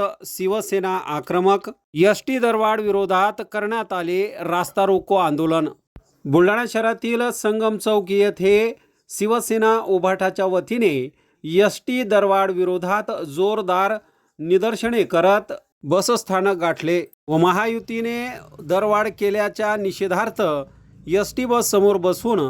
विरोधात शिवसेना आक्रमक S T दरवाढ विरोधात करण्यात आले रास्ता रोको आंदोलन. बुलढाणा शहरातील संगम चौक येथे शिवसेना उभाटाच्या वतीने एस टी दरवाढ विरोधात जोरदार निदर्शने करत बसस्थानक गाठले व महायुतीने दरवाढ केल्याच्या निषेधार्थ एस टी बस समोर बसून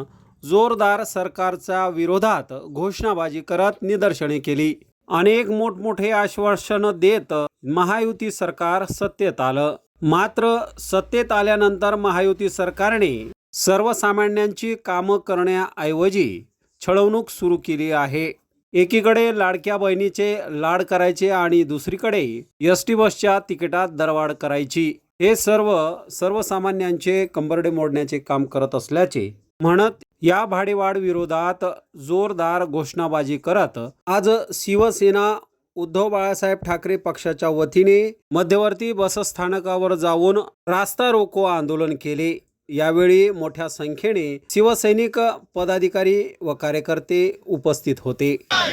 जोरदार सरकारच्या विरोधात घोषणाबाजी करत निदर्शने केली. अनेक मोठमोठे आश्वासन देत महायुती सरकार सत्तेत आलं. मात्र सत्तेत आल्यानंतर महायुती सरकारने सर्वसामान्यांची कामं करण्याऐवजी छळवणूक सुरू केली आहे. एकीकडे लाडक्या बहिणीचे लाड करायचे आणि दुसरीकडे एस टी बसच्या तिकिटात दरवाढ करायची. हे सर्व सर्वसामान्यांचे कंबरडे मोडण्याचे काम करत असल्याचे म्हणत या भाडेवाढ विरोधात जोरदार घोषणाबाजी करत आज शिवसेना उद्धव बाळासाहेब ठाकरे पक्षाच्या वतीने मध्यवर्ती बसस्थानकावर जाऊन रास्ता रोको आंदोलन केले. यावेळी मोठ्या संख्येने शिवसैनिक पदाधिकारी व कार्यकर्ते उपस्थित होते. काय?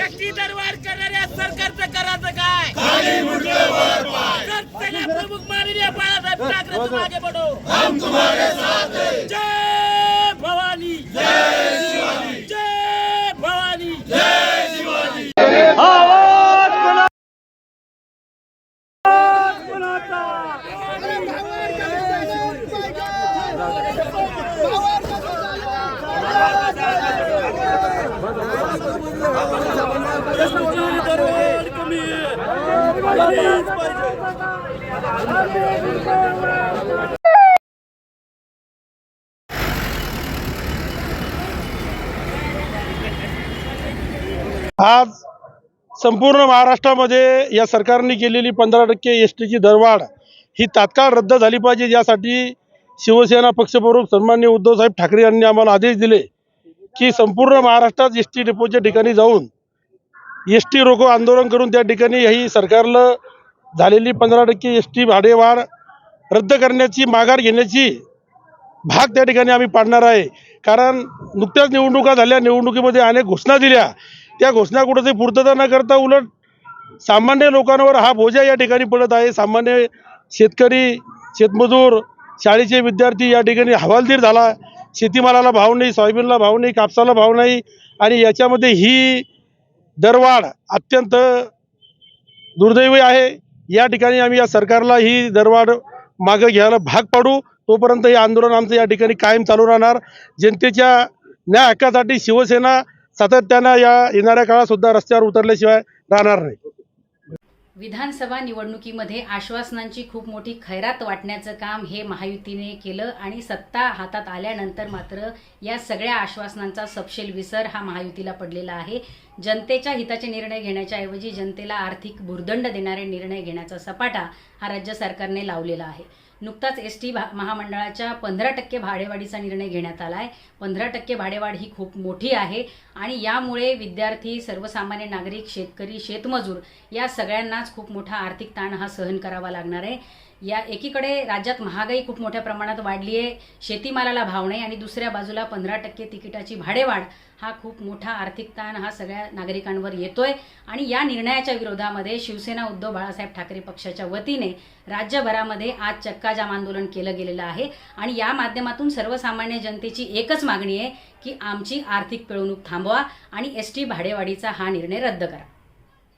आज संपूर्ण महाराष्ट्रामध्ये या सरकारने केलेली पंधरा टक्के एस टीची दरवाढ ही तात्काळ रद्द झाली पाहिजे. यासाठी शिवसेना पक्षप्रमुख सन्मान्य उद्धवसाहेब ठाकरे यांनी आम्हाला आदेश दिले की संपूर्ण महाराष्ट्रात एस टी डेपोच्या ठिकाणी जाऊन एस टी रोको आंदोलन करून त्या ठिकाणी ही सरकारला झालेली पंधरा टक्के एस टी भाडेवाढ रद्द करण्याची माघार घेण्याची भाग त्या ठिकाणी आम्ही पाडणार आहे. कारण नुकत्याच निवडणुका झाल्या निवडणुकीमध्ये अनेक घोषणा दिल्या. त्या घोषणा कुठेतरी पूर्तता न करता उलट सामान्य लोकांवर हा बोजा या ठिकाणी पडत आहे. सामान्य शेतकरी शेतमजूर शाळेचे विद्यार्थी या ठिकाणी हवालदिर झाला. शेतीमालाला भाव नाही सोयाबीनला भाव नाही कापसाला भाव नाही आणि याच्यामध्ये ही दरवाढ अत्यंत दुर्दैवी आहे. या ठिकाणी आम्ही या सरकारला ही दरवाढ मागं घ्यायला भाग पाडू. तोपर्यंत हे आंदोलन आमचं या ठिकाणी कायम चालू राहणार. जनतेच्या न्याय हक्कासाठी शिवसेना सातत्यानं या येणाऱ्या काळात सुद्धा रस्त्यावर उतरल्याशिवाय राहणार नाही. विधानसभा निवडणुकीमध्ये आश्वासनांची खूप मोठी खैरात वाटण्याचं काम हे महायुतीने केलं आणि सत्ता हातात आल्यानंतर मात्र या सगळ्या आश्वासनांचा सपशेल विसर हा महायुतीला पडलेला आहे. जनतेच्या हिताचे निर्णय घेण्याच्या ऐवजी जनतेला आर्थिक भुर्दंड देणारे निर्णय घेण्याचा सपाटा हा राज्य सरकारने लावलेला आहे. नुकताच एस टी भा महामंडळाच्या पंधरा टक्के भाडेवाढीचा निर्णय घेण्यात आला आहे पंधरा टक्के भाडेवाढ ही खूप मोठी आहे आणि यामुळे विद्यार्थी सर्वसामान्य नागरिक शेतकरी शेतमजूर या सगळ्यांनाच खूप मोठा आर्थिक ताण हा सहन करावा लागणार आहे. या एकीकडे राज्यात महागाई खूप मोठ्या प्रमाणात वाढली आहे. शेतीमालाला भाव नाही आणि दुसऱ्या बाजूला पंधरा टक्के तिकिटाची भाडेवाढ हा खूप मोठा आर्थिक ताण हा सगळ्या नागरिकांवर येतोय. आणि या निर्णयाच्या विरोधामध्ये शिवसेना उद्धव बाळासाहेब ठाकरे पक्षाच्या वतीने राज्यभरामध्ये आज चक्काजाम आंदोलन केलं गेलेलं आहे. आणि या माध्यमातून सर्वसामान्य जनतेची एकच मागणी आहे की आमची आर्थिक पिळवणूक थांबवा आणि एस टी भाडेवाढीचा हा निर्णय रद्द करा.